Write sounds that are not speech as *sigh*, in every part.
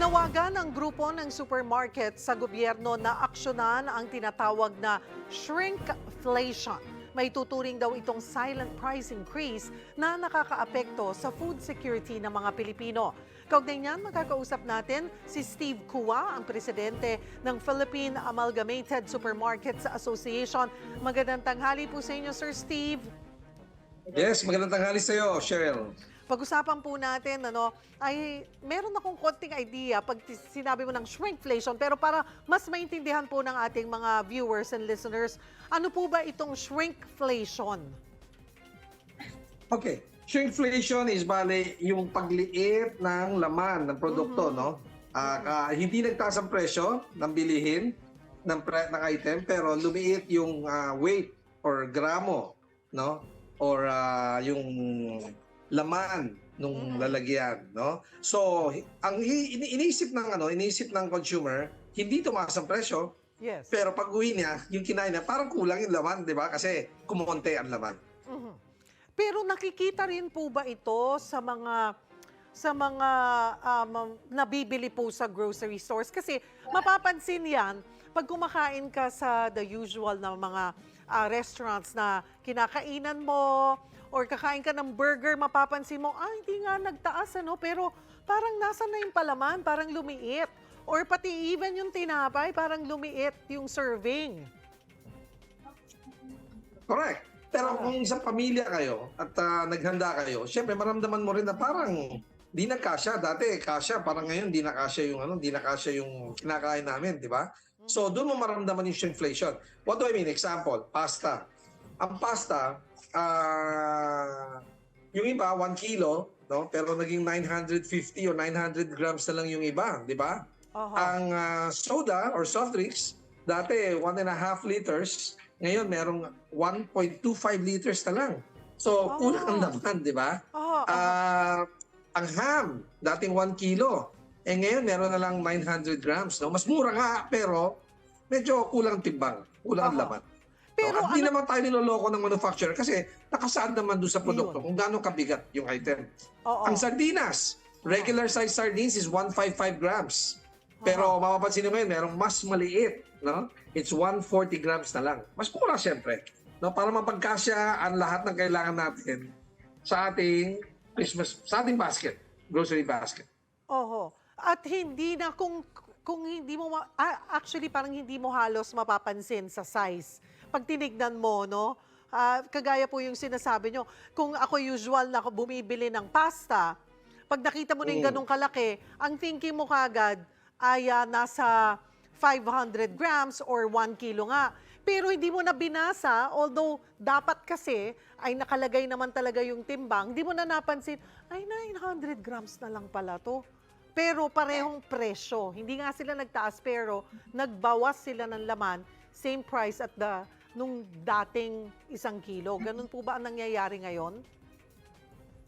Nanawagan ang grupo ng supermarket sa gobyerno na aksyonan ang tinatawag na shrinkflation. May tuturing daw itong silent price increase na nakakaapekto sa food security ng mga Pilipino. Kaugnay niyan, magkakausap natin si Steve Kua, ang presidente ng Philippine Amalgamated Supermarkets Association. Magandang tanghali po sa inyo, Sir Steve. Yes, magandang tanghali sa iyo, Cheryl. Pag-usapan po natin, ano, ay meron akong konting idea pag sinabi mo ng shrinkflation, pero para mas maintindihan po ng ating mga viewers and listeners, ano po ba itong shrinkflation? Okay. Shrinkflation is bale yung pagliit ng laman ng produkto, no? Ah, ka- hindi nagtaas ang presyo ng bilihin ng, pre- ng item, pero lumiit yung ah, weight or gramo, no? Or ah, yung laman nung lalagyan, no? So, ang ini- iniisip ng ano, iniisip ng consumer, hindi tumaas ang presyo, Yes. pero pag uwi niya, yung kinain niya, parang kulang yung laman, di ba? Kasi kumonte ang laman. Mhm. Pero nakikita rin po ba ito sa mga sa mga um, nabibili po sa grocery stores? Kasi mapapansin yan pag kumakain ka sa the usual na mga ah, restaurants na kinakainan mo or kakain ka ng burger, mapapansin mo, ah, hindi nga nagtaas, ano? Pero parang nasa na yung palaman, parang lumiit. Or pati even yung tinapay, parang lumiit yung serving. Correct. Pero kung sa pamilya kayo at ah, naghanda kayo, syempre maramdaman mo rin na parang di na kasya. Dati kasya, parang ngayon di na kasya yung ano, di na kasya yung kinakain namin, di ba? So doon mo maramdaman yung shrinkflation. What do I mean? Example, pasta. Ang pasta, ah yung iba 1 kilo, no? Pero naging 950 or 900 grams na lang yung iba, di ba? Oho. Ang ah, soda or soft drinks, dati 1 and a half liters, ngayon merong 1.25 liters na lang. So, Oh. kulang ang laman, di ba? Oho, oho. Ah, ang ham, dating 1 kilo. Eh ngayon, meron na lang 900 grams. No? Mas mura nga, pero medyo kulang ang timbang. Kulang ang Aha. laman. Pero no? At di ano- naman tayo niloloko ng manufacturer kasi nakasaad naman doon sa produkto kung gaano kabigat yung item. Oo. Ang sardinas, regular size sardines is 155 grams. Pero mapapansin nyo ngayon, merong mas maliit. No? It's 140 grams na lang. Mas mura siyempre. No? Para mapagkasya ang lahat ng kailangan natin sa ating Christmas, sa ating basket, grocery basket. Oho. At hindi na kung kung hindi mo ma- actually parang hindi mo halos mapapansin sa size. Pag tinignan mo, no? Ah, kagaya po yung sinasabi nyo, kung ako usual na ako bumibili ng pasta, pag nakita mo na yung Mm. ganong kalaki, ang thinking mo kagad ay ah, nasa 500 grams or 1 kilo nga. Pero hindi mo na binasa, although dapat kasi ay nakalagay naman talaga yung timbang, hindi mo na napansin, ay 900 grams na lang pala to. Pero parehong presyo. Hindi nga sila nagtaas pero nagbawas sila ng laman, same price at the nung dating isang kilo. Ganun po ba ang nangyayari ngayon?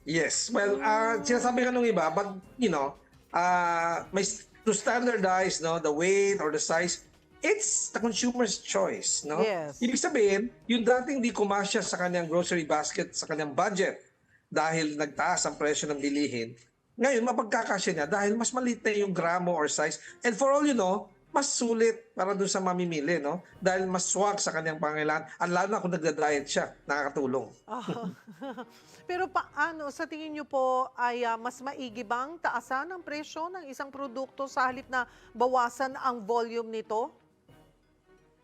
Yes. Well, uh, sinasabi ka nung iba, but you know, uh, may to standardize no, the weight or the size, it's the consumer's choice. No? Yes. Ibig sabihin, yung dating di kumasya sa kanyang grocery basket, sa kanyang budget, dahil nagtaas ang presyo ng bilihin, ngayon mapagkakasya niya dahil mas maliit na yung gramo or size. And for all you know, mas sulit para dun sa mamimili, no? Dahil mas swak sa kanyang pangailangan. At lalo na kung nagda-diet siya, nakakatulong. Ah. *laughs* Pero paano, sa tingin niyo po, ay ah, mas maigi bang taasan ang presyo ng isang produkto sa halip na bawasan ang volume nito?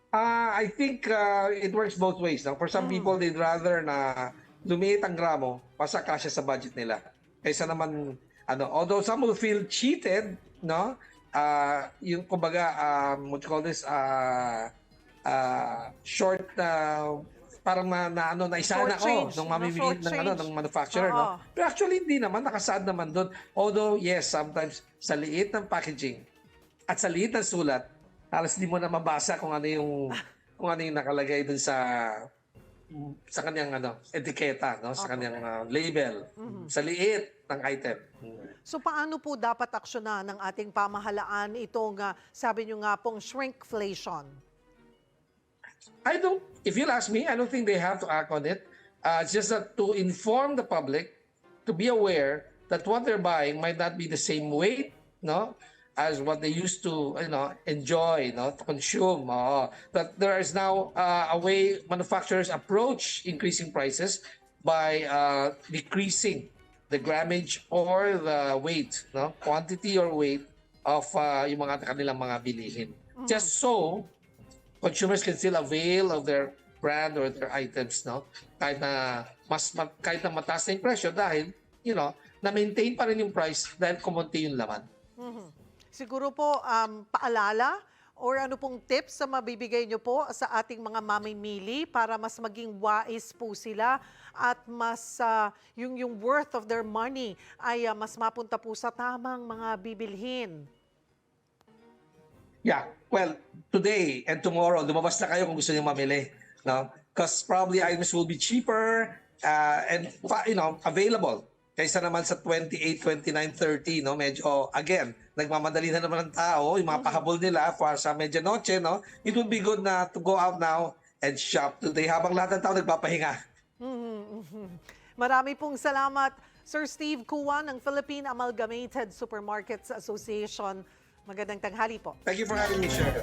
Ah, I think uh, it works both ways. No? For some people, they'd rather na lumiit ang gramo basta kasya sa budget nila. Kaysa naman, ano, although some will feel cheated, no? Ah, yung kumbaga, um, what you call this, ah, ah, short na parang na, na ano na isa na oh nung mamimili ng ano ng manufacturer Oo. no pero actually hindi naman nakasaad naman doon although yes sometimes sa liit ng packaging at sa liit ng sulat halos di mo na mabasa kung ano yung kung ano yung nakalagay dun sa sa kanyang ano etiketa no? Sa kanyang ah, label. Mhm. sa liit ng item. So paano po dapat aksyonan ng ating pamahalaan itong, ah, sabi niyo nga pong shrinkflation? I don't if you'll ask me I don't think they have to act on it. Uh, it's just that to inform the public to be aware that what they're buying might not be the same weight no as what they used to, you know, enjoy, you know, to consume. Oo. that there is now uh, a way manufacturers approach increasing prices by uh, decreasing the grammage or the weight, no, quantity or weight of uh, yung mga kanilang mga bilihin. Just so consumers can still avail of their brand or their items, no? Kahit na mas ma- kahit na mataas na yung presyo dahil, you know, na-maintain pa rin yung price dahil kumonti yung laman. Mhm. Siguro po, um, paalala or ano pong tips sa mabibigay nyo po sa ating mga mamimili para mas maging wise po sila at mas ah, yung, yung worth of their money ay ah, mas mapunta po sa tamang mga bibilhin. Yeah, well, today and tomorrow, lumabas na kayo kung gusto niyo mamili, no? Because probably items will be cheaper uh, and you know, available. Kaysa naman sa 28, 29, 30, no? Medyo again, nagmamadali na naman ang tao, yung mga pahabol nila para sa medianoche, no? It would be good na to go out now and shop today habang lahat ng tao nagpapahinga. *laughs* Marami pong salamat, Sir Steve Kuwan ng Philippine Amalgamated Supermarkets Association. Magandang tanghali po. Thank you for having me, Sharon.